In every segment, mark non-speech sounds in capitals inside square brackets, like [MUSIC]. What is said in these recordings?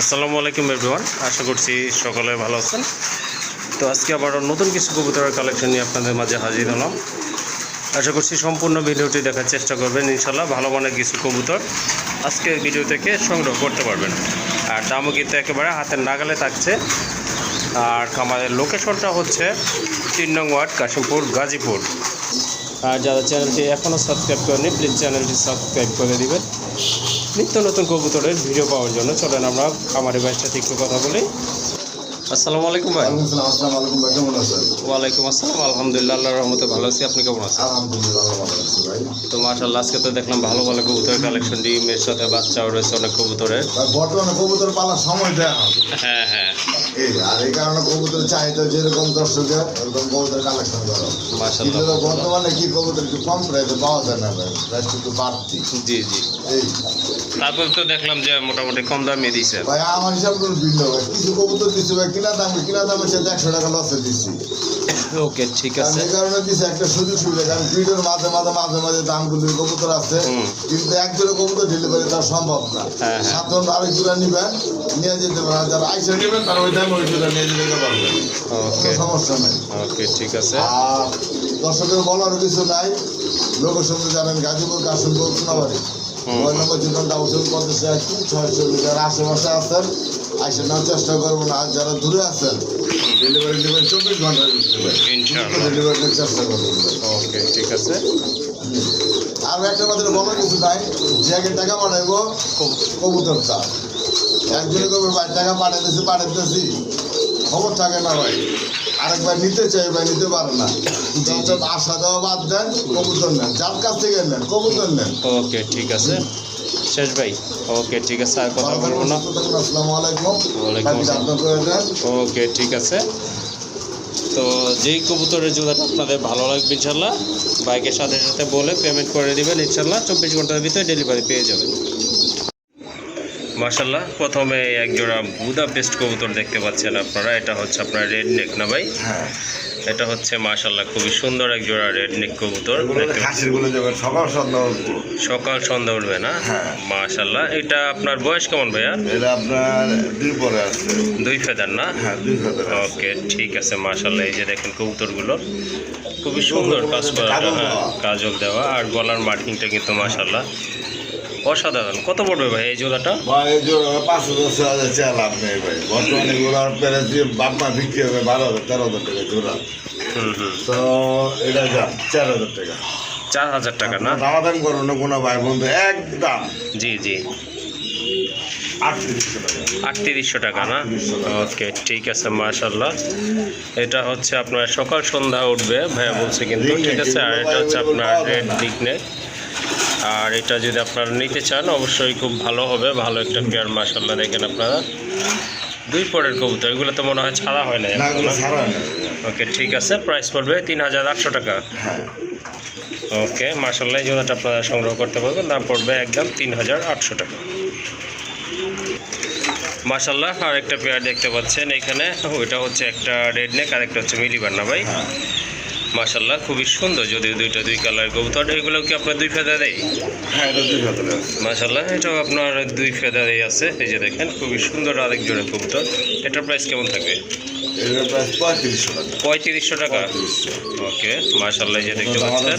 আসসালামু আলাইকুম এভরিওয়ান আশা করছি সকলে ভালো আছেন। তো আজকে আবারও নতুন কিছু কবুতরের কালেকশন নিয়ে আপনাদের মাঝে হাজির হলাম। আশা করছি সম্পূর্ণ ভিডিওটি দেখার চেষ্টা করবেন ইনশাল্লাহ ভালো মানের কিছু কবুতর আজকে ভিডিও থেকে সংগ্রহ করতে পারবেন। আর দামও কিন্তু একেবারে হাতের নাগালে থাকছে। আর আমাদের লোকেশনটা হচ্ছে তিন নং ওয়ার্ড, কাশিমপুর, গাজীপুর। আর যারা চ্যানেলটি এখনও সাবস্ক্রাইব করেনি প্লিজ চ্যানেলটি সাবস্ক্রাইব করে দিবেন। নিত্য নতুন কবুতরের ভিডিও পাওয়ার জন্য চলেন আমরা খামারি ভাইয়ের সাথে একটু কথা বলি। আসসালামু আলাইকুম ভাই। কেমন আছেন? ওয়ালাইকুম আসসালাম আলহামদুলিল্লাহ আল্লাহর রহমতে ভালো আছি। আপনি কেমন আছেন? আলহামদুলিল্লাহ ভালো আছি ভাই। তো মাশাল্লাহ আজকে তো দেখলাম ভালো ভালো কবুতরের কালেকশন ডিমের সাথে বাচ্চাও রয়েছে অনেক কবুতরের। বর্তমানে কবুতর পালার সময় দেয় হ্যাঁ হ্যাঁ। আর এই কারণে কবুতর চাহিদা যেরকম দর্শকের এরকম কবুতর কালেকশন করো কিন্তু বর্তমানে কি কবুতর একটু কম প্রাইসে পাওয়া যায় না প্রাইস একটু বাড়তি। জি জি। এই। তারপর তো দেখলাম যে মোটামুটি কম দামে দিছে। ভাই আমার হিসাব করে ভিন্ন ভাই। কিছু কবুতর ভাই কিনা দামে কিনা দামের সাথে একশো টাকা লসে ওকে ঠিক আছে। এই কারণে দিচ্ছে একটা সুযোগ সুবিধা কারণ ভিডিওর মাঝে মাঝে মাঝে মাঝে দামগুলি কবুতর আছে। কিন্তু একজনের কবুতর ডেলিভারি তার সম্ভব না। হ্যাঁ, হ্যাঁ। আরেক জোড়া নিবেন নিয়ে যেতে পারেন। যারা আইসা নেবেন তারা ওই দামে ওই নিয়ে যেতে পারবেন। ওকে। সমস্যা নেই। ওকে ঠিক আছে। আর দর্শকের বলার কিছু নাই। লোকেশন তো জানেন গাজীপুর কাশিমপুর সোনাবাড়ি। ওই নম্বর জীবন ডাবল সেভেন পঞ্চাশ একটি ছয়শো যারা আশেপাশে আছেন। আইসে নেওয়ার চেষ্টা করবেন আর যারা দূরে আছেন ডেলিভারি নেবেন চব্বিশ ঘণ্টার ইনশাআল্লাহ। চেষ্টা করবেন ওকে ঠিক আছে। আর একটা আমাদের বলার কিছু নাই। যে আগে টাকা পাঠাইবো কবুতর। চা একজনে কবে ভাই টাকা পাঠাইতেছি পাঠাইতেছি খবর থাকে না ভাই। আরেক ভাই নিতে চাই ভাই নিতে পারে না। যত আশা দেওয়া বাদ দেন কবুতর নেন। যার কাছ থেকে নেন কবুতর নেন। ওকে ঠিক আছে। শেষ ভাই ওকে ঠিক আছে আর কথা বলব না। আসসালামু আলাইকুম। ওয়ালাইকুম আসসালাম। ওকে ঠিক আছে। তো যেই কবুতরের জোড়াটা আপনাদের ভালো লাগবে ইনশাল্লাহ বাইকের সাথে সাথে বলে পেমেন্ট করে দিবেন ইনশাল্লাহ চব্বিশ ঘণ্টার ভিতরে ডেলিভারি পেয়ে যাবেন। মার্শাল্লাহ প্রথমে এক জোড়া বুদা পেস্ট কবুতর দেখতে পাচ্ছেন আপনারা এটা হচ্ছে আপনার রেড নেক না ভাই? হ্যাঁ। এটা হচ্ছে মার্শাল্লাহ খুবই সুন্দর এক জোড়া রেড নেক কবুতর সকাল সন্ধ্যা সকাল সন্ধ্যা উঠবে না? হ্যাঁ। মার্শাল্লাহ এটা আপনার বয়স কেমন ভাইয়া? এটা আপনার দুই পরে আছে। দুই ফেদার না? হ্যাঁ দুই হাজার ওকে ঠিক আছে মার্শাল্লাহ এই যে দেখেন কবুতরগুলো খুবই সুন্দর কাজ করা কাজল হ্যাঁ দেওয়া। আর গলার মার্কিংটা কিন্তু মার্শাল্লাহ অসাধারণ। কত পড়বে ভাই এই জোড়াটা? ভাই এই জোড়া পাঁচশো দশ হাজার লাভ নেই ভাই। বর্তমানে প্যারেস দিয়ে বাপমা বিক্রি হবে বারো হাজার তেরো হাজার টাকা জোড়া। তো এটা যান চার হাজার টাকা। চার হাজার টাকা না? দামাদাম করো না কোনো ভাই বন্ধু একদম। জি জি। আটত্রিশশো টাকা। টাকা না? ওকে ঠিক আছে মার্শাল্লাহ এটা হচ্ছে আপনার সকাল সন্ধ্যা উঠবে। ভাইয়া বলছে কিন্তু ঠিক আছে আর এটা হচ্ছে আপনার রেড না। ডিগনেক আর এটা যদি আপনারা নিতে চান অবশ্যই খুব ভালো হবে। ভালো একটা পেয়ার মার্শাল্লাহ দেখেন আপনারা। দুই পরের কবুতর এগুলো তো মনে হয় ছাড়া হয় না ওকে ঠিক আছে প্রাইস পড়বে তিন হাজার আটশো টাকা। হ্যাঁ। ওকে মার্শাল্লাহ এই জোড়াটা আপনারা সংগ্রহ করতে পারবেন। দাম পড়বে একদম তিন হাজার আটশো টাকা। মার্শাল্লাহ আর একটা পেয়ার দেখতে পাচ্ছেন এখানে। ওইটা হচ্ছে একটা রেড নেক আর একটা হচ্ছে মিলিবার না ভাই মার্শাল্লাহ খুবই সুন্দর যদি দুইটা দুই কালার কবুতর এগুলো কি আপনার দুই ফেদা দেয়? হ্যাঁ এটা দুই আছে এটাও আপনার দুই ফেদারেই আছে এই যে দেখেন খুবই সুন্দর আরেক জোড়া কবুতর এটার প্রাইস কেমন থাকবে পঁয়ত্রিশশো টাকা। ওকে মার্শাল্লাহ যে দেখতে পাচ্ছেন।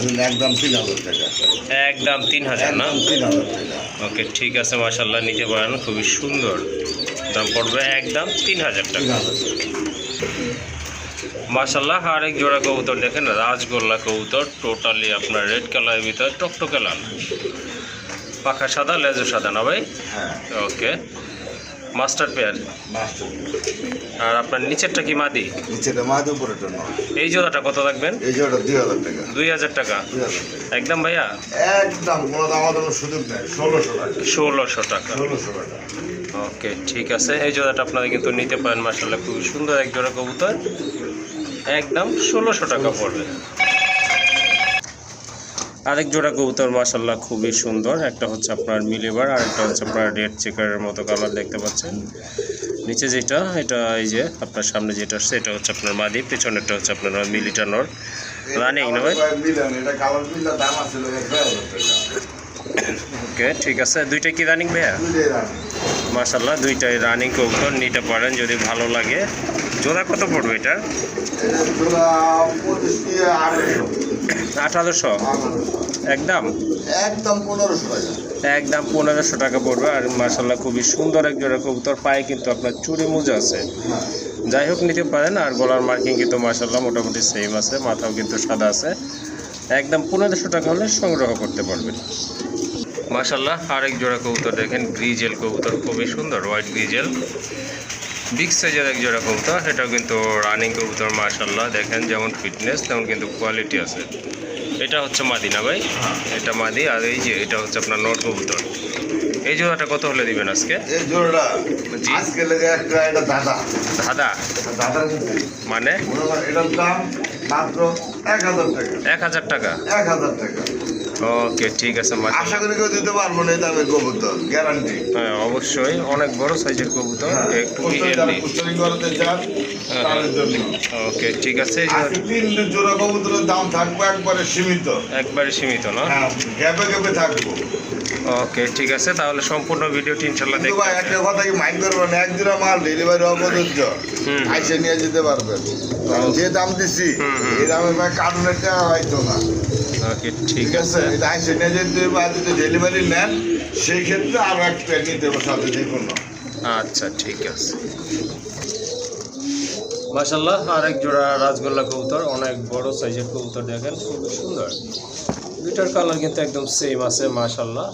একদম তিন হাজার না? ওকে ঠিক আছে মাশাল্লাহ নিতে পারেন খুবই সুন্দর। দাম পড়বে একদম তিন হাজার টাকা। টাকা মাশাল্লাহ আরেক জোড়া কবুতর দেখেন রাজগোল্লা কবুতর টোটালি আপনার রেড কালারের ভিতরে টকটকে লাল। পাখা সাদা লেজও সাদা না ভাই? ওকে মাস্টার পেয়ার আর আপনার নিচেরটা কি মাদি? নয়। এই জোড়াটা কত রাখবেন এই জোড়া দুই হাজার টাকা। দুই হাজার টাকা। একদম ভাইয়া? একদম কোনো দামাদার কোনো সুযোগ নেই। ষোলোশো টাকা। ষোলোশো টাকা। ষোলোশো টাকা। ওকে ঠিক আছে। এই জোড়াটা আপনারা কিন্তু নিতে পারেন মার্শাল্লাহ খুবই সুন্দর এক জোড়া কবুতর। একদম ষোলোশো টাকা পড়বে। আরেক জোড়া কবুতর মার্শাল্লাহ খুবই সুন্দর। একটা হচ্ছে আপনার মিলিবার আর একটা হচ্ছে আপনার রেড চেকারের মতো কালার দেখতে পাচ্ছেন। নিচে যেটা এটা এই যে আপনার সামনে যেটা আসছে এটা হচ্ছে আপনার মাদি পেছনেরটা হচ্ছে আপনার মিলিটানোর রানিং না ভাই? ওকে ঠিক আছে। দুইটা কি রানিং ভাইয়া? মাসাল্লাহ দুইটাই রানিং কবুতর নিতে পারেন যদি ভালো লাগে। জোড়া কত পড়বে এটা? আঠারোশো। একদম? একদম পনেরোশো একদম পনেরোশো টাকা পড়বে। আর মাসাল্লাহ খুবই সুন্দর এক জোড়া কবুতর। পায়ে কিন্তু আপনার চুরি মোজা আছে। যাই হোক নিতে পারেন। আর গলার মার্কিং কিন্তু মাসাল্লাহ মোটামুটি সেম আছে। মাথাও কিন্তু সাদা আছে। একদম পনেরোশো টাকা হলে সংগ্রহ করতে পারবেন। মাসাল্লাহ আরেক জোড়া কবুতর দেখেন। গ্রিজেল কবুতর খুবই সুন্দর। White grizzle. বিগ সাইজের এক জোড়া কবুতর এটাও কিন্তু রানিং কবুতর মার্শাল্লাহ দেখেন যেমন ফিটনেস তেমন কিন্তু কোয়ালিটি আছে। এটা হচ্ছে মাদি না ভাই এটা মাদি আর এই যে এটা হচ্ছে আপনার নট কবুতর। এই জোড়াটা কত হলে দিবেন আজকে? এই জোড়াটা আজকে লেগে একটা এটা দাদা মানে? এটার দাম মাত্র এক হাজার টাকা। এক হাজার টাকা। এক হাজার টাকা। ওকে ঠিক আছে আশা করি কেউ দিতে পারব না এই দামে কবুতর গ্যারান্টি হ্যাঁ অবশ্যই অনেক বড় সাইজের কবুতর একটু করাতে চান হ্যাঁ। জন্য। ওকে ঠিক আছে তিন জোড়া কবুতরের দাম থাকবে একবারে সীমিত। একবারে সীমিত না? হ্যাঁ গ্যাপে গ্যাপে থাকব। ওকে ঠিক আছে তাহলে সম্পূর্ণ ভিডিওটি ইনশাল্লাহ কিন্তু ভাই একটা কথা কি মাইন্ড করবেন এক জোড়া মাল ডেলিভারি অপ্রযোজ্য। আইসে নিয়ে যেতে পারবেন। যে দাম দিছি। এই দামে ভাই কার্টুনের টাকা হয়তো না। ওকে ঠিক আছে? এটা আইসে নিয়ে যেতে যদি ডেলিভারি নেন সেই ক্ষেত্রে আরও একটা নিতে সাথে যে কোনো। আচ্ছা ঠিক আছে। মাশাল্লাহ এক জোড়া রাজগোল্লা কবুতর অনেক বড় সাইজের কবুতর দেখেন খুবই সুন্দর। দুইটার কালার কিন্তু একদম সেম আছে মাশাল্লাহ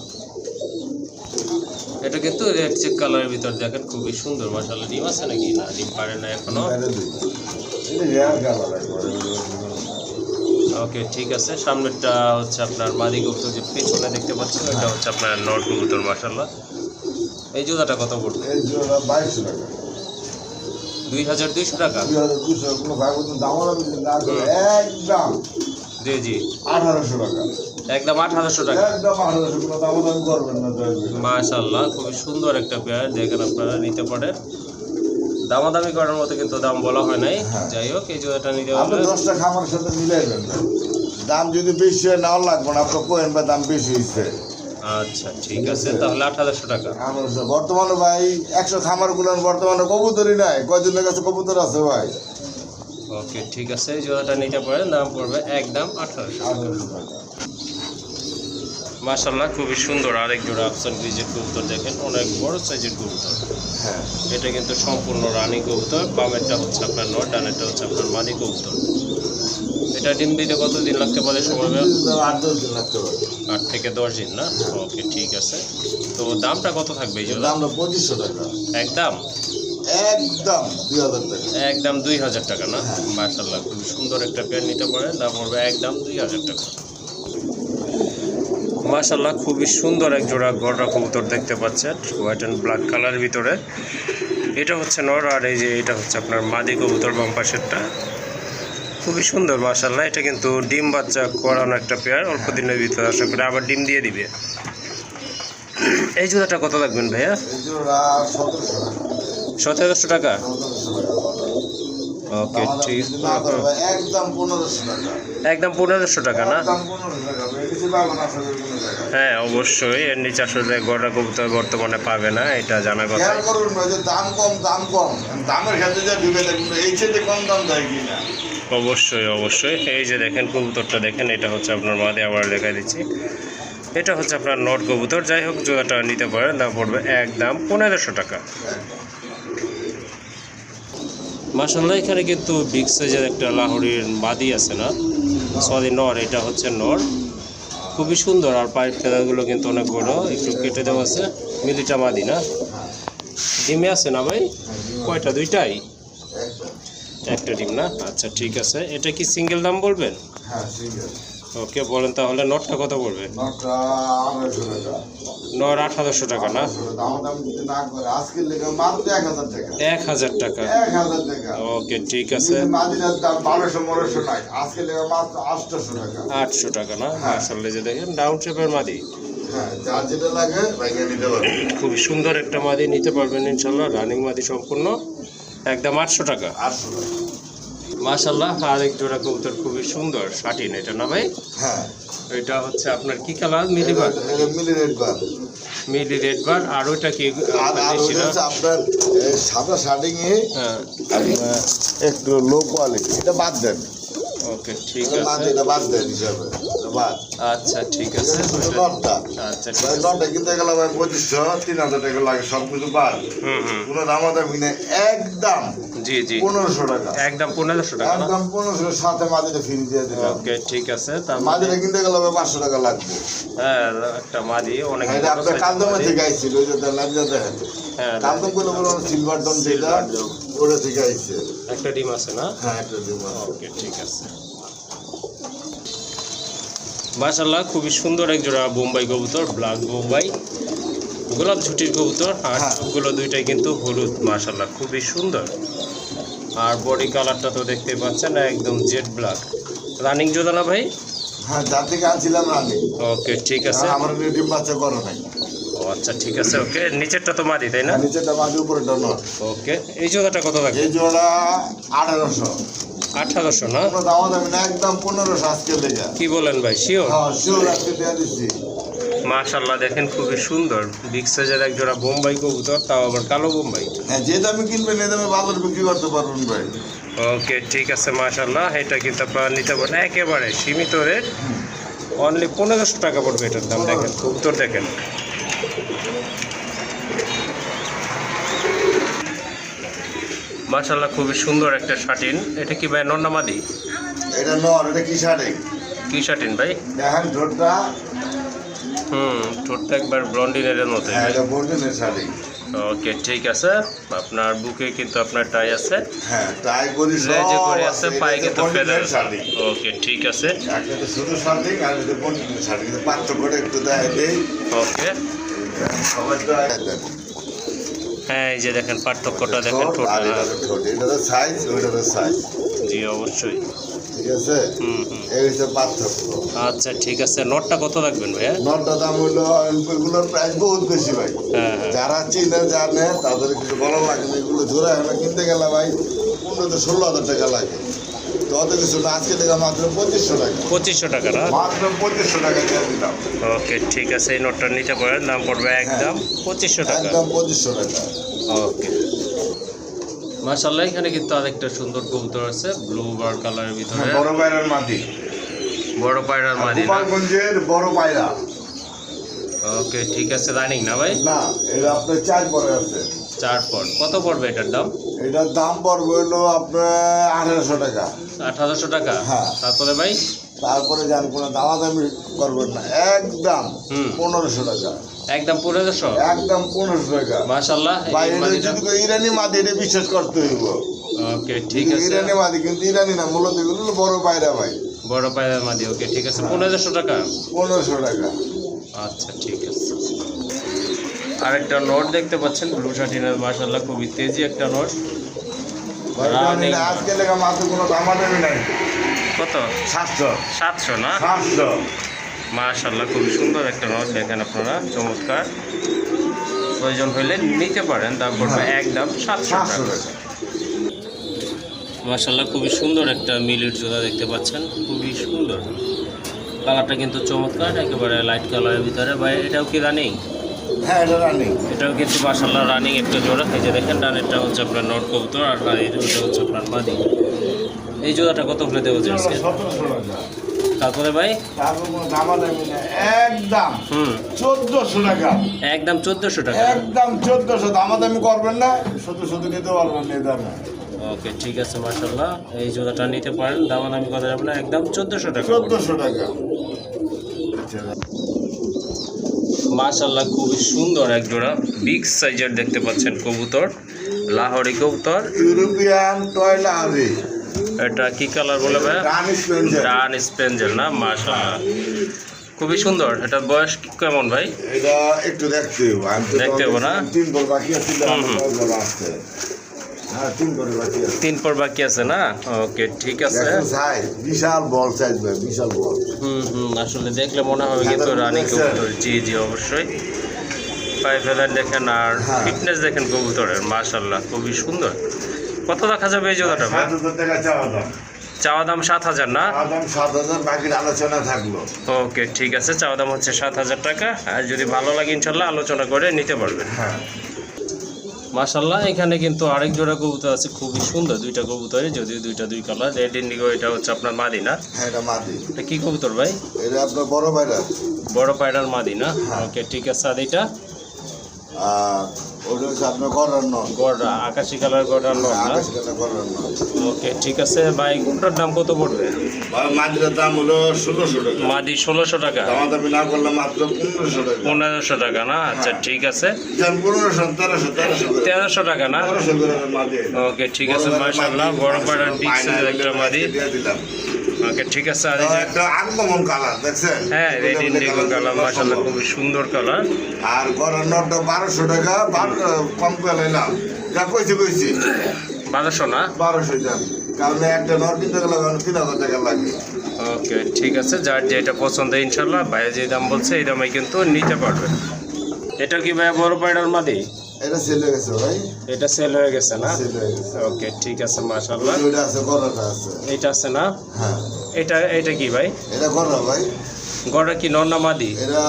এটা কিন্তু রেড চেক কালারের ভিতর দেখেন খুবই সুন্দর মাশাল্লাহ ডিম আছে নাকি? না ডিম পারে না এখনও। ওকে ঠিক আছে। সামনেরটা হচ্ছে আপনার মাদি কবুতর যে পেছনে দেখতে পাচ্ছেন এটা হচ্ছে আপনার নর্থ কবুতর মাশাল্লাহ এই জোড়াটা কত পড়বে? দুই হাজার দুইশো টাকা? জি জি। আঠারোশো টাকা। একদম আঠারোশো টাকা। মাশাল্লাহ খুবই সুন্দর একটা পেয়ার দেখেন আপনারা নিতে পারেন। দামাদামি করার মতো কিন্তু দাম বলা হয় নাই। যাই হোক এই জোড়াটা নিতে আপনি দশটা খামারের সাথে মিলাইবেন দাম যদি বেশি হয় নাও লাগবে না আপনার কোয়েন বা দাম বেশি হয়েছে আচ্ছা ঠিক আছে তাহলে আঠারোশো টাকা। আঠারোশো। বর্তমানে ভাই একশো খামার গুলান বর্তমানে কবুতরই নাই। কয়জনের কাছে কবুতর আছে ভাই? ওকে ঠিক আছে এই জোড়াটা নিতে পারেন দাম পড়বে একদম আঠারোশো টাকা। মাশাল্লাহ খুবই সুন্দর আরেক জোড়া আফসান ব্রিজের কবুতর দেখেন অনেক বড় সাইজের কবুতর। হ্যাঁ। এটা কিন্তু সম্পূর্ণ রানী কবুতর বামেরটা হচ্ছে আপনার নট ডানেরটা হচ্ছে আপনার মাদি কবুতর। এটা ডিম দিতে কতদিন লাগতে পারে সময় আট দশ দিন লাগতে পারে। আট থেকে দশ দিন না? ওকে ঠিক আছে। তো দামটা কত থাকবে এই জন্য দামটা পঁচিশশো টাকা। একদম? একদম দুই হাজার টাকা। একদম দুই হাজার টাকা না? হ্যাঁ। মার্শাল্লাহ খুবই সুন্দর একটা প্যান্ট নিতে পারে দাম পড়বে একদম দুই হাজার টাকা। মাশাল্লাহ খুবই সুন্দর এক জোড়া গড়া কবুতর দেখতে পাচ্ছেন হোয়াইট অ্যান্ড ব্ল্যাক কালার ভিতরে। এটা হচ্ছে নর আর এই যে এটা হচ্ছে আপনার মাদি কবুতর বাম পাশেরটা। খুবই সুন্দর মাশাল্লাহ এটা কিন্তু ডিম বাচ্চা করানো একটা পেয়ার অল্প দিনের ভিতরে আশা করি আবার ডিম দিয়ে দিবে। এই জোড়াটা কত লাগবেন ভাইয়া? সতেরোশো টাকা সতেরোশো টাকা সতেরোশো টাকা ওকে ঠিক। একদম পনেরোশো টাকা। একদম পনেরোশো টাকা না? হ্যাঁ অবশ্যই। এর নিচে আসলে গড়া কবুতর বর্তমানে পাবে না এটা জানা কথা। দাম কম দাম কম। দামের ক্ষেত্রে এই কম দাম দেয় কিনা অবশ্যই অবশ্যই। এই যে দেখেন কবুতরটা দেখেন এটা হচ্ছে আপনার মাদে আবার লেখা দিচ্ছি। এটা হচ্ছে আপনার নট কবুতর। যাই হোক জোড়াটা নিতে পারেন দাম পড়বে একদম পনেরোশো টাকা। মাসাল্লাহ এখানে কিন্তু বিগ সাইজের একটা লাহোরির বাদি আছে না? সরি নর, এটা হচ্ছে নর। খুবই সুন্দর, আর পায়ের ফেদারগুলো কিন্তু অনেক বড়, একটু কেটে দেওয়া আছে। মিলিটা মাদি না? ডিমে আছে না ভাই? কয়টা, দুইটাই? একটা ডিম না? আচ্ছা ঠিক আছে। এটা কি সিঙ্গেল দাম বলবেন? হ্যাঁ ওকে বলেন তাহলে নটটা কত পড়বে? নটা আঠারোশো টাকা না? এক হাজার টাকা। ওকে ঠিক আছে। আটশো টাকা না? হ্যাঁ। আসলে যে দেখেন ডাউন শেপের মাদি। হ্যাঁ খুবই সুন্দর একটা মাদি নিতে পারবেন ইনশাল্লাহ রানিং মাদি সম্পূর্ণ একদম আটশো টাকা। আটশো টাকা। মাশাল্লাহ আরেক জোড়া কবুতর খুবই সুন্দর শাটিন এটা না ভাই? হ্যাঁ। এটা হচ্ছে আপনার কি colour? Milli bar? Milli red bar. Milli red bar আর ওটা কি আপনার সাদা শাটিং এ হ্যাঁ। একটু লো কোয়ালিটি এটা বাদ দেন। ওকে ঠিক আছে। বাদ দেন হিসাবে বাদ। আচ্ছা ঠিক আছে। নটটা আচ্ছা ঠিক আছে। নটটা কিনতে গেলে ভাই পঁচিশশো তিন হাজার টাকা লাগে সব কিছু বাদ কোনো দামাদামি নেই একদম জি জি। পনেরোশো টাকা। একদম পনেরোশো টাকা একদম পনেরোশো সাথে মাদিটা ফ্রি দিয়ে দিলাম। ওকে ঠিক আছে তার মাদিটা কিনতে গেলে ভাই পাঁচশো টাকা লাগবে। হ্যাঁ একটা মাদি অনেক আপনার থেকে আইছিল ওই যে দেখেন হ্যাঁ কালদম বলে বলে সিলভার ডন যেটা Silver ওটা থেকে আইছে। একটা ডিম আছে না? হ্যাঁ একটা ডিম আছে। ওকে ঠিক আছে। মাশাল্লাহ খুবই সুন্দর এক জোড়া বোম্বাই কবুতর ব্ল্যাক বোম্বাই। গোলাপ ঝুটির কবুতর আর হ্যাঁ। সবগুলো দুইটাই কিন্তু হলুদ মাশাল্লাহ খুবই সুন্দর। আর বডি কালারটা তো দেখতে পাচ্ছেন একদম জেড ব্ল্যাক রানিং জোদানা ভাই? হ্যাঁ যার থেকে আনছিলাম রানি ওকে ঠিক আছে। আমার ডিম বাচ্চা করো নাই। ও আচ্ছা ঠিক আছে ওকে নিচেরটা তো মাদি তাই না? আর নিচেটা মাঝে উপরে ডনর ওকে এই জোড়াটা কত লাগবে এই জোড়া আঠারোশো। আঠারোশো না? দামা দামি না একদম পনেরোশো আজকে লেগে। কি বলেন ভাই শিওর হ্যাঁ শিওর আজকে দিয়ে দিচ্ছি। মাশাল্লাহ দেখেন খুবই সুন্দর। বিগ সাইজের এক জোড়া বোম্বাই কবুতর তাও আবার কালো বোম্বাই। হ্যাঁ যে দামে কিনবেন এই দামে বাজার বিক্রি করতে পারবেন ভাই। ওকে ঠিক আছে মাশাল্লাহ এটা কিন্তু আপনারা নিতে পারেন একেবারে সীমিত রেট অনলি পনেরোশো টাকা পড়বে এটার দাম দেখেন কবুতর দেখেন। মাশাল্লাহ খুবই সুন্দর একটা শাটিন। এটা কি ভাই নন্নামাদি? এটা নর এটা কি শাড়ি কি শাটিন ভাই? দেখেন ঠোঁটটা। হুম ঠোঁটটা একবার ব্লন্ডিনের মতো। হ্যাঁ ওকে ঠিক আছে। আপনার বুকে কিন্তু আপনার টাই আছে। হ্যাঁ তাই করি লেজে করে আছে। পায়ে কিন্তু ফেদার ওকে ঠিক আছে। একটা শুধু আর এটা কিন্তু পার্থক্যটা একটু দেয় ওকে। সবাই হ্যাঁ এই যে দেখেন পার্থক্যটা দেখেন টোটাল সাইজ ওইটা তো সাইজ জি অবশ্যই। ঠিক আছে? হুম হুম। এই হচ্ছে পার্থক্য। আচ্ছা ঠিক আছে। নটটা কত রাখবেন ভাইয়া? নটটা দাম হইল এগুলোর প্রাইস বহুত বেশি ভাই। হ্যাঁ হ্যাঁ। যারা চিনে জানে তাদের কিছু বলা লাগে এগুলো ধরে আমরা কিনতে গেলে ভাই পনেরো ষোলো হাজার টাকা লাগে। তো কিছু না আজকে টাকা মাত্র পঁচিশশো টাকা। পঁচিশশো টাকা না? মাত্র পঁচিশশো টাকা দিয়ে দিলাম। ওকে ঠিক আছে এই নোটটা নিতে পারেন দাম পড়বে একদম পঁচিশশো টাকা। একদম পঁচিশশো টাকা। ওকে। মাশাল্লাহ এখানে কিন্তু আরেকটা সুন্দর কবুতর আছে ব্লু বার কালারের ভিতরে। বড় পায়রার মাটি বড় পায়রার মাদি গোপালগঞ্জের বড় পায়রা। ওকে ঠিক আছে রানিং না ভাই? না এটা আপনার চার পরে আছে। চার পর। কত পড়বে এটার দাম? এটার দাম পড়বে হলো আপনার আঠারোশো টাকা। আঠারোশো টাকা? হ্যাঁ। তারপরে ভাই? তারপরে যান কোনো দামাদামি করবেন না। একদম। পনেরোশো টাকা। একদম পনেরোশো? একদম পনেরোশো টাকা। মাশাল্লাহ মাদিটা যদি ইরানি মাদি এটা বিশ্বাস করতে হইব। ওকে ঠিক আছে। ইরানি মাদি কিন্তু ইরানি না মূলত এগুলো বড় পায়রা ভাই বড় পায়রার মাদি ওকে ঠিক আছে। পনেরোশো টাকা? পনেরোশো টাকা। আচ্ছা ঠিক আছে। আরেকটা নোট দেখতে পাচ্ছেন ব্লু শার্টিনের মাশাল্লাহ খুবই তেজি একটা নোট। কত? সাতশো। সাতশো না? সাতশো। মাশাল্লাহ খুবই সুন্দর একটা নোট দেখেন আপনারা চমৎকার। প্রয়োজন হইলে নিতে পারেন দাম পড়বে হ্যাঁ। একদম সাতশো সাতশো টাকা। টাকা খুবই সুন্দর একটা মিলির জোড়া দেখতে পাচ্ছেন খুবই সুন্দর। কালারটা কিন্তু চমৎকার একেবারে লাইট কালারের ভিতরে। বা এটাও কি রানিং হ্যাঁ এটা রানিং এটাও কিন্তু মাশাল্লাহ রানিং একটা জোড়া। এই যে দেখেন ডানেরটা হচ্ছে আপনার নট কবুতর আর ওটা হচ্ছে আপনার মাদি এই জোড়াটা কত করে যায় আজকে? তারপরে ভাই? একদম। হুম। চোদ্দশো টাকা। একদম চোদ্দোশো টাকা। একদম চোদ্দশো। দামাদামি করবেন না শুধু শুধু নিতে পারবেন ওকে ঠিক আছে মাশাল্লাহ এই জোড়াটা নিতে পারেন দামাদামি করা যাবে না। একদম চোদ্দোশো টাকা। চোদ্দশো টাকা। মাশাল্লাহ খুবই সুন্দর এক জোড়া। বিগ সাইজের দেখতে পাচ্ছেন কবুতর লাহোরি কবুতর। ইউরোপিয়ান টয়লা আবি এটা কি কালার বলে ভাই ডান স্পেঞ্জেল না? মাশাল্লাহ খুবই সুন্দর। এটা বয়স কেমন ভাই? এটা একটু দেখতে দেখতে হবে না? তিন বল বাকি আছে। তিন আছে। তিন পর বাকি আছে না? ওকে ঠিক আছে। বিশাল বল সাইজ বিশাল বল। হুম হুম আসলে দেখলে মনে হবে কিন্তু সাদা কবুতর। জি জি অবশ্যই। পায়ে ফেদার দেখেন আর হ্যাঁ। ফিটনেস দেখেন কবুতরের মাশাল্লাহ খুবই সুন্দর। কত দেখা যাবে এই জোড়াটা টাকা চাওয়া দাম। সাত হাজার না? আদাম বাকির আলোচনা থাকল। ওকে ঠিক আছে চাওয়া দাম হচ্ছে সাত হাজার টাকা। আর যদি ভালো লাগে ইনশাল্লাহ আলোচনা করে নিতে পারবেন। হ্যাঁ। মাশাল্লাহ এখানে কিন্তু আরেক জোড়া কবুতর আছে খুবই সুন্দর দুইটা কবুতরই যদিও দুইটা দুই কালার রেড ইন্ডিগো এটা হচ্ছে আপনার মাদিনা হ্যাঁ এটা মাদি। এটা কি কবুতর ভাই? এটা আপনার বড় পায়রা। বড় পায়রার মাদি না? ওকে ঠিক আছে আর এটা আর ওটা হচ্ছে আপনার করার নয় গড়া আকাশি কালার গড়া নর না? আকাশ কাটা করার নয় ওকে ঠিক আছে ভাই কোনটার দাম কত পড়বে? মাদিটার দাম হলো ষোলোশো টাকা। মাদি ষোলোশো টাকা? না করলে মাত্র পনেরোশো টাকা। পনেরোশো টাকা না? আচ্ছা ঠিক আছে। পনেরোশো তেরোশো তেরোশো তেরোশো টাকা না? ওকে ঠিক আছে মাশাল্লাহ বড় পায়রার বিগ সাইজের একটা দিয়ে দিলাম। ওকে ঠিক আছে আর আনকমন কালার দেখছেন? হ্যাঁ রেড ইন্ডিগো কালার মাশাল্লাহ খুবই সুন্দর কালার। আর গড়ের নটটা বারোশো টাকা বারো কম করে নিলাম যা কইছি কইছি। বারোশো না? বারোশো যান। কারণ একটা নট কিনতে গেলে তিন হাজার টাকা লাগে। ওকে ঠিক আছে যার যেটা পছন্দ ইনশাল্লাহ ভাইয়া যে দাম বলছে এই দামে কিন্তু নিতে পারবে। এটা কি ভাইয়া বড় পায়রার মাদি? এটা সেল হয়ে গেছে ভাই। এটা সেল হয়ে গেছে না? সেল হয়ে গেছে। ওকে ঠিক আছে মাশাল্লাহ ওইটা আছে গড়াটা আছে। এটা আছে না? হ্যাঁ। এটা এটা কি ভাই? এটা গড়া ভাই। গড়া কি নর না মাদি? এটা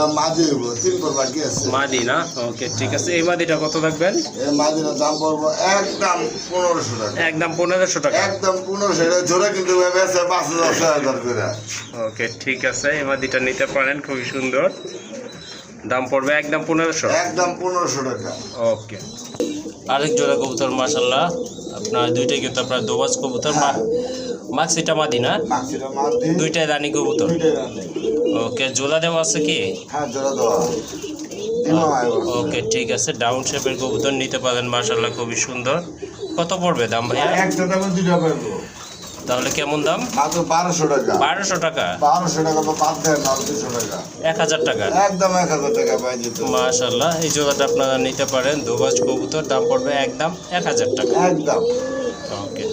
হইব তিন পর বাকি আছে। মাদি না? ওকে ঠিক আছে এই মাদিটা কত রাখবেন এই মাঝের দাম পড়ব একদম পনেরোশো টাকা। একদম পনেরোশো টাকা। একদম পনেরোশো এটা জোরে কিন্তু করে। ওকে ঠিক আছে এই মাদিটা নিতে পারেন খুবই সুন্দর। দাম পড়বে একদম পনেরোশো? একদম পনেরোশো টাকা। ওকে। আরেক জোড়া কবুতর মাশাল্লাহ আপনার দুইটাই কিন্তু আপনার দোবাজ কবুতর। মাক্সিটা মাদি না? দুইটাই রানী কবুতর? ওকে জোলা দেওয়া আছে কি? হ্যাঁ। ওকে ঠিক আছে। ডাউন শেপের কবুতর নিতে পারেন মাশাল্লাহ খুবই সুন্দর। কত পড়বে দাম ভাইয়া? একটা দামে দুইটা পাইবো তাহলে কেমন দাম? মাত্র বারোশো টাকা। বারোশো টাকা? বারোশো টাকা তো পাঁচ দুশো টাকা। এক হাজার টাকা? একদম এক হাজার টাকা পাই যেত। মাশাল্লাহ এই জোগাটা আপনারা নিতে পারেন। দুগজ কবুতর দাম পড়বে একদম এক হাজার টাকা। একদম। ওকে।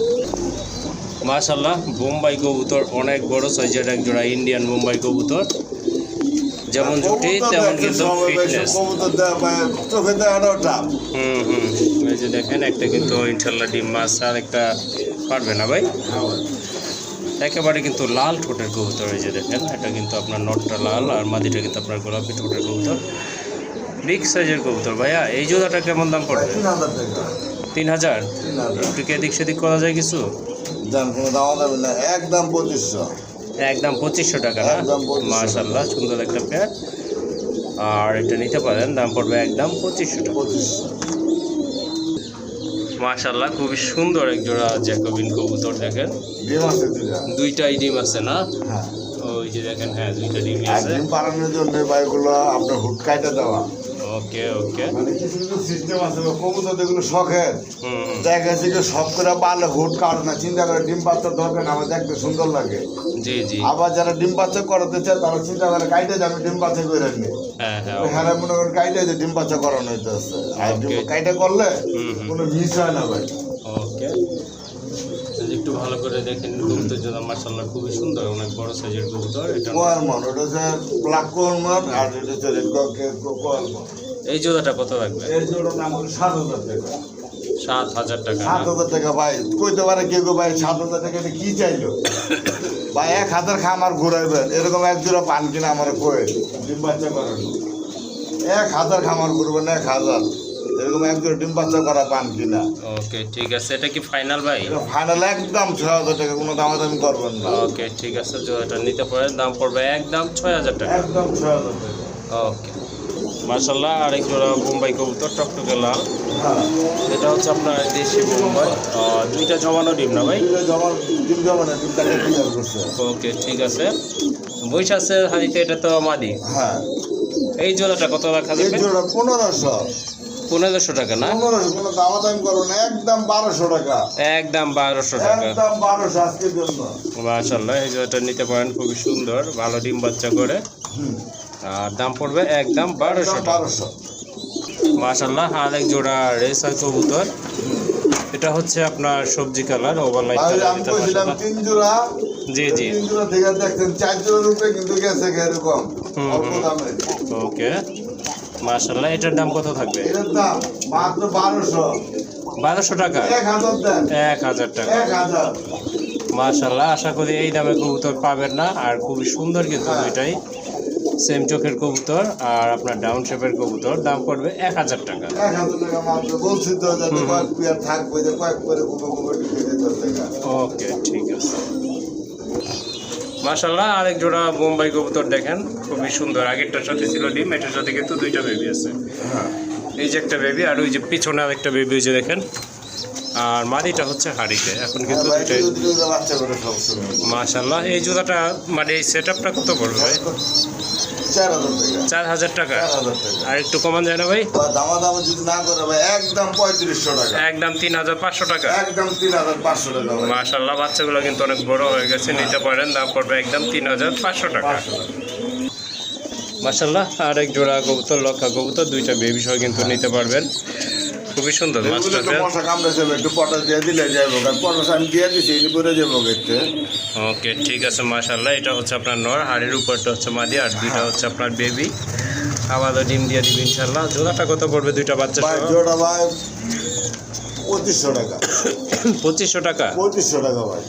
মাশাল্লাহ বোম্বাই কবুতর অনেক বড় সাইজের এক জোড়া ইন্ডিয়ান বোম্বাই কবুতর। যেমন জুটি তেমন কিন্তু ফিটনেস চোখে দেওয়াটাও টাপ হুম হুম। এই যে দেখেন একটা কিন্তু ইনশাল্লাহ ডিম মাছ আর একটা পারবে না ভাই? একেবারে কিন্তু লাল ঠোঁটের কবুতর এই যে দেখেন এটা কিন্তু আপনার নটটা লাল আর মাদিটা কিন্তু আপনার গোলাপি ঠোঁটের কবুতর। বিগ সাইজের কবুতর ভাইয়া এই জোড়াটা কেমন দাম পড়বে? তিন হাজার একটু কি এদিক সেদিক করা যায় কিছু? দেন কোনো দাম একদম পঁচিশশো। একদম পঁচিশশো টাকা না? একদম 2500 মাশাল্লাহ সুন্দর একটা পেয়ার আর এটা নিতে পারেন দাম পড়বে একদম পঁচিশশো টাকা। মাশাল্লাহ খুবই সুন্দর এক জোড়া জ্যাকোবিন কবুতর দেখেন। দুইটা। দুইটাই ডিম আছে না? হ্যাঁ। ওই যে দেখেন হ্যাঁ দুইটা আর আছে। ডিম জন্য বাইকগুলো আপনার হুট কাইটা দেওয়া। ওকে ওকে মানে সিস্টেম আছে কবুতর শখের। করে পারলে হুট কাটে না চিন্তা করে ডিম বাচ্চা দরকার না আমার দেখতে সুন্দর লাগে। জি জি। আবার যারা ডিম বাচ্চা করাতে চায় তারা চিন্তা করে কাইটে যাবে ডিম বাচ্চা করে নি। হ্যাঁ হ্যাঁ হ্যাঁ মনে করেন কাইটে যে ডিম বাচ্চা করানো হইতেছে। আর ডিম কাইটে করলে। কোনো মিস হয় না ভাই। ভালো করে দেখেন কবুতর জন্য মাশাল্লাহ খুবই সুন্দর অনেক বড় সাইজের কবুতর এটা কোয়ালমন ওটা হচ্ছে ব্ল্যাক কোয়ালমন আর এটা হচ্ছে রেড কোয়ালমন এই জোড়াটা কত লাগবে? হলো সাত হাজার টাকা। সাত হাজার টাকা সাত হাজার টাকা ভাই কইতে পারে কেউ ভাই সাত হাজার টাকা কি চাইলো? ভাই এক হাজার খামার ঘুরাইবেন এরকম এক জোড়া পান কিনা আমার কয়ে ডিম বাচ্চা করেন এক হাজার খামার ঘুরবেন এক হাজার। এরকম এক জোড়া ডিম বাচ্চা করা পান কিনা? ওকে ঠিক আছে। এটা কি ফাইনাল ভাই? এটা ফাইনাল একদম ছয় হাজার টাকা কোনো দামাদামি করবেন না। ওকে ঠিক আছে জোড়াটা নিতে পারেন দাম পড়বে একদম ছয় হাজার টাকা। একদম ছয় হাজার টাকা। ওকে। মার্শাল্লাহ আরেক জোড়া বোম্বাই কবুতর টকটকে লাল। হ্যাঁ। এটা হচ্ছে আপনার দেশি বোম্বাই। দুইটা জমানো ডিম না ভাই? ওকে ঠিক আছে। আছে হাজিতে এটা তো মাদি। হ্যাঁ। এই জোড়াটা কত রাখা যাবে? জোড়া পনেরোশো। পনেরোশো টাকা না? পনেরোশো কোনো দামাদামি করবেন না একদম বারোশো টাকা। একদম বারোশো টাকা। একদম বারোশো আজকের জন্য। মার্শাল্লাহ এই জোড়াটা নিতে পারেন খুবই সুন্দর ভালো ডিম বাচ্চা করে। আর দাম পড়বে একদম বারোশো টাকা। বারোশো। মার্শাল্লাহ আরেক জোড়া রেসার কবুতর। এটা হচ্ছে আপনার সবজি কালার ওভারলাইট আমি তিন জোড়া। জি জি। তিন জোড়া থেকে দেখছেন চার জোড়ার উপরে কিন্তু গেছে এরকম। অল্প। দামে। ওকে। মার্শাল্লাহ এটার দাম কত থাকবে? এটার দাম মাত্র বারোশো। বারোশো টাকা? এক হাজার টাকা। মাশাল্লাহ আশা করি এই দামে কবুতর পাবেন না আর খুবই সুন্দর কিন্তু দুইটাই। সেম চোখের কবুতর আর আপনার ডাউন শেপের কবুতর দাম পড়বে এক হাজার টাকা। ওকে ঠিক আছে। মাশাল্লাহ আরেক জোড়া বোম্বাই কবুতর দেখেন খুবই সুন্দর। আগেরটার সাথে ছিল ডিম এটার সাথে কিন্তু দুইটা বেবি আছে। হ্যাঁ। এই যে একটা বেবি আর ওই যে পিছনে আরেকটা বেবি ওই যে দেখেন। আর মাদিটা হচ্ছে হাড়িতে এখন কিন্তু মাসাল্লাহ এই জুতাটা মানে এই সেট আপটা কত বড় ভাই? চার হাজার টাকা। চার হাজার টাকা? চার হাজার টাকা। আর একটু কমান যায় না ভাই? বা দামা দামা যদি না করে ভাই একদম পঁয়ত্রিশশো টাকা। একদম তিন হাজার পাঁচশো টাকা। একদম তিন হাজার পাঁচশো টাকা মাশাল্লাহ বাচ্চাগুলো কিন্তু অনেক বড় হয়ে গেছে নিতে পারেন দাম পড়বে একদম তিন হাজার পাঁচশো টাকা। মাশাল্লাহ আর এক জোড়া কবুতর লক্ষা কবুতর দুইটা বেবি সহ কিন্তু নিতে পারবেন। খুবই সুন্দর মাছটা মশা কামড়েছে একটু পটাশ দিয়ে দিলে যাব কারণ পটাশ আমি দিয়ে দিচ্ছি এটি যাব ওকে ঠিক আছে মাশাল্লাহ এটা হচ্ছে আপনার নর হাড়ির উপরটা হচ্ছে মাদি আর দুইটা হচ্ছে আপনার বেবি। আবারও ডিম দিয়ে দিবি ইনশাল্লাহ জোড়াটা কত পড়বে দুইটা বাচ্চা জোড়া ভাই পঁচিশশো টাকা। [COUGHS] পঁচিশশো টাকা। পঁচিশশো টাকা ভাই।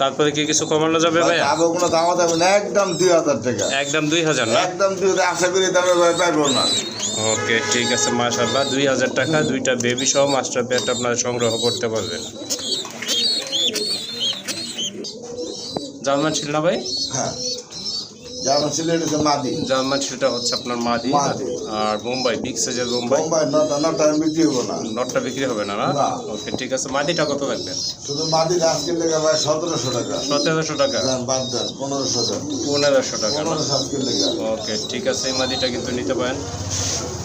তারপরে কি কিছু কমানো যাবে ভাই আগে কোনো দাম দামি না একদম দুই হাজার টাকা। একদম দুই হাজার না? একদম দুই হাজার আশা করি দামে ভাই পাইবো না। ওকে ঠিক আছে মাশাল্লাহ দুই হাজার টাকা দুইটা বেবি সহ মাস্টার পেট আপনারা সংগ্রহ করতে পারবেন। জার্মান ছিল না ভাই? হ্যাঁ। যেমন সিলেট হচ্ছে মাদি। জার্মান শিলটা হচ্ছে আপনার মাদি। মাদি। আর বোম্বাই বিগ সাইজের বোম্বাই। বোম্বাই নটা নটা বিক্রি হব না। নটটা বিক্রি হবে না না? না। ওকে ঠিক আছে। মাদিটা কত লাগবে শুধু মাদি আজকে লেগে ভাই সতেরোশো টাকা। সতেরোশো টাকা? বাদ দেন পনেরোশো টাকা ওকে ঠিক আছে। এই মাদিটা কিন্তু নিতে পারেন।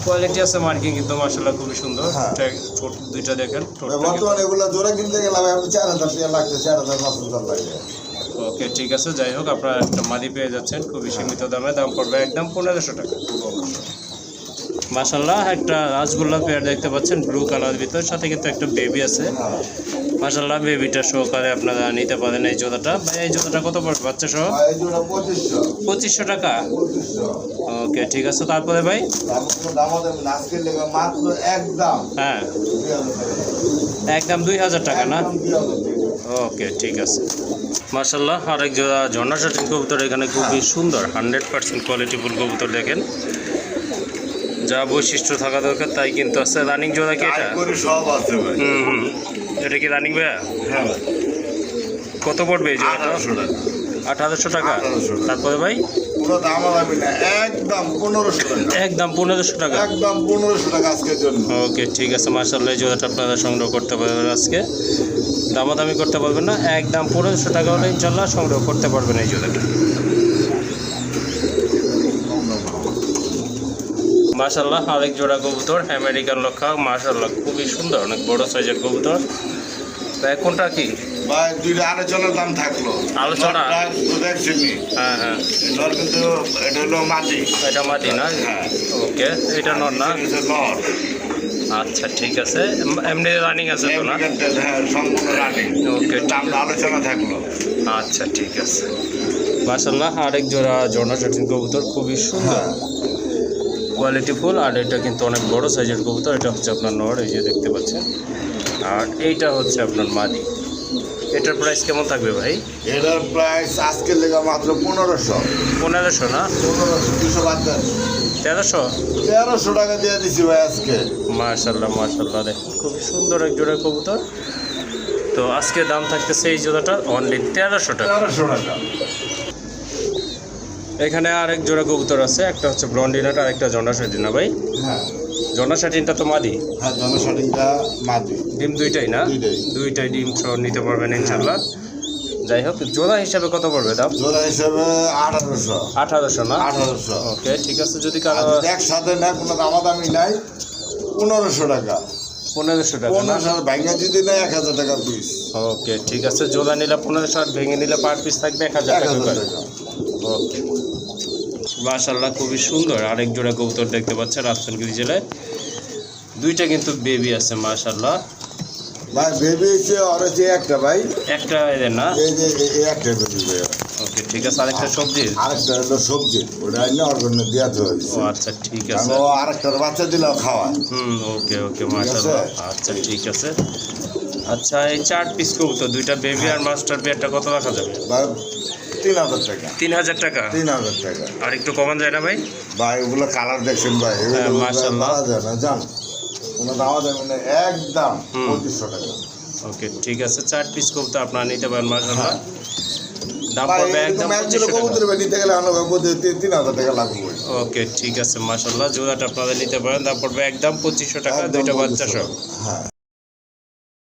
কোয়ালিটি আছে মার্কিং কিন্তু মার্শাল্লাহ খুবই সুন্দর। হ্যাঁ। দুইটা দেখেন বর্তমানে এগুলো জোড়া কিনতে গেলাম এখন চার হাজার টাকা লাগছে চার হাজার পাঁচ হাজার লাগে ওকে ঠিক আছে যাই হোক আপনারা একটা মাদি পেয়ে যাচ্ছেন খুবই সীমিত দামে দাম পড়বে একদম পনেরোশো টাকা। মাসাল্লাহ একটা রাসগোল্লা পেয়ার দেখতে পাচ্ছেন ব্লু কালার ভিতর সাথে কিন্তু একটা বেবি আছে। মাসাল্লাহ বেবিটা সহকারে আপনারা নিতে পারেন এই জোড়াটা। ভাই এই জোড়াটা কত পড়বে বাচ্চা সহ পঁচিশশো। টাকা? ওকে ঠিক আছে তারপরে ভাই? হ্যাঁ। একদম দুই হাজার টাকা না? ওকে ঠিক আছে। মার্শাল্লাহ আরেক জোড়া ঝর্ণা শাটিন কবুতর এখানে খুবই সুন্দর হান্ড্রেড পার্সেন্ট কোয়ালিটি ফুল কবুতর দেখেন। যা বৈশিষ্ট্য থাকা দরকার তাই কিন্তু আছে। রানিং জোড়া কি এটা? সব আছে হুম হুম। এটা কি রানিং ভাইয়া? হ্যাঁ কত পড়বে এই জোড়াটা? আঠারোশো টাকা। তারপরে ভাই? কোনো দামা দামি না একদম পনেরোশো টাকা। একদম পনেরোশো টাকা। একদম পনেরোশো টাকা আজকের জন্য। ওকে ঠিক আছে মার্শাল্লাহ এই জোড়াটা আপনারা সংগ্রহ করতে পারবেন আজকে। দামাদামি করতে পারবেন না একদম পনেরোশো টাকা হলে ইনশাল্লাহ সংগ্রহ করতে পারবেন এই জোড়াটা। মাশাল্লাহ আরেক জোড়া কবুতর আমেরিকান লক্ষা মাশাল্লাহ খুবই সুন্দর অনেক বড় সাইজের কবুতর। তো কোনটা কি? ভাই দুইটা আলোচনার দাম থাকল। আলোচনা? হ্যাঁ হ্যাঁ। নর কিন্তু এটা হলো মাটি। এটা মাটি না? হ্যাঁ। ওকে এটা নর না? নর। আচ্ছা ঠিক আছে। এমনি রানিং আছে তো না? হ্যাঁ সম্পূর্ণ রানিং ওকে। দাম আলোচনা থাকল। আচ্ছা ঠিক আছে। মাশাল্লাহ আরেক জোড়া জর্না শাটিন কবুতর খুবই সুন্দর। হ্যাঁ। কোয়ালিটি ফুল আর এটা কিন্তু অনেক বড় সাইজের কবুতর। এটা হচ্ছে আপনার নর এই যে দেখতে পাচ্ছেন। আর এইটা হচ্ছে আপনার মাদি। এটার প্রাইস কেমন থাকবে ভাই? এটার প্রাইস আজকের লেগে মাত্র পনেরোশো। পনেরোশো না? পনেরোশো দুশো বাদ তেরোশো? তেরোশো টাকা দিয়ে দিছি ভাই আজকে। মাশাল্লাহ মাশাল্লাহ দেখেন খুব সুন্দর এক জোড়া কবুতর। তো আজকে দাম থাকতেছে এই জোড়াটার অনলি তেরোশো টাকা। তেরোশো টাকা। এখানে আরেক জোড়া কবুতর আছে একটা হচ্ছে ব্লন্ডিনাট আর একটা জন্ডা শাটিনা ভাই। হ্যাঁ। জন্ডা শাটিনটা তো মাদি? হ্যাঁ জনসাটিংটা মাটি ডিম দুইটাই না? দুইটাই। ডিম নিতে পারবেন ইনশাল্লাহ যাই হোক জোড়া হিসাবে কত পড়বে দাম? জোড়া হিসেবে আঠারোশো। আঠারোশো না? আঠারোশো। ওকে ঠিক আছে যদি কারও একসাথে না কোনো দামাদামি নাই পনেরোশো টাকা। পনেরোশো টাকা পনেরোশো ভাঙ্গা যদি নেয় এক হাজার টাকা পিস ওকে ঠিক আছে জোড়া নিলে পনেরোশো আর ভেঙে নিলে পার পিস থাকবে এক হাজার টাকা। ওকে। মাশাল্লাহ খুবই সুন্দর। আরেক জোড়া কবুতর দেখতে পাচ্ছেন রাজশাহী জেলায়। দুইটা কিন্তু বেবি আছে মাশাল্লাহ ভাই বেবি হচ্ছে ওর হচ্ছে একটা ভাই। একটা এদের না? এই যে একটা বেবি ভাই। ওকে ঠিক আছে আরেকটা সবজি আরেকটা হলো সবজি ওটা এনে ওর জন্য দেওয়াতে ও আচ্ছা ঠিক আছে। ও আরেকটার বাচ্চা দিলেও খাওয়ায় হুম ওকে ওকে মাশাল্লাহ আচ্ছা ঠিক আছে। আচ্ছা এই চার পিস কবুতর দুইটা বেবি আর মাস্টার একটা কত রাখা যাবে? তিন হাজার টাকা। তিন হাজার টাকা? তিন হাজার টাকা। আর একটু কমান যায় না ভাই? ভাই ওগুলো কালার দেখছেন ভাই এগুলো হ্যাঁ, যায় না কোনো যায় মানে একদম। টাকা। ওকে ঠিক আছে। চার পিস কবুতর আপনারা নিতে পারেন টাকা। লাগবে ওকে ঠিক আছে মাসাল্লাহ জোড়াটা আপনারা নিতে পারেন তারপর একদম পঁচিশশো টাকা দুইটা বাচ্চা সহ। হ্যাঁ।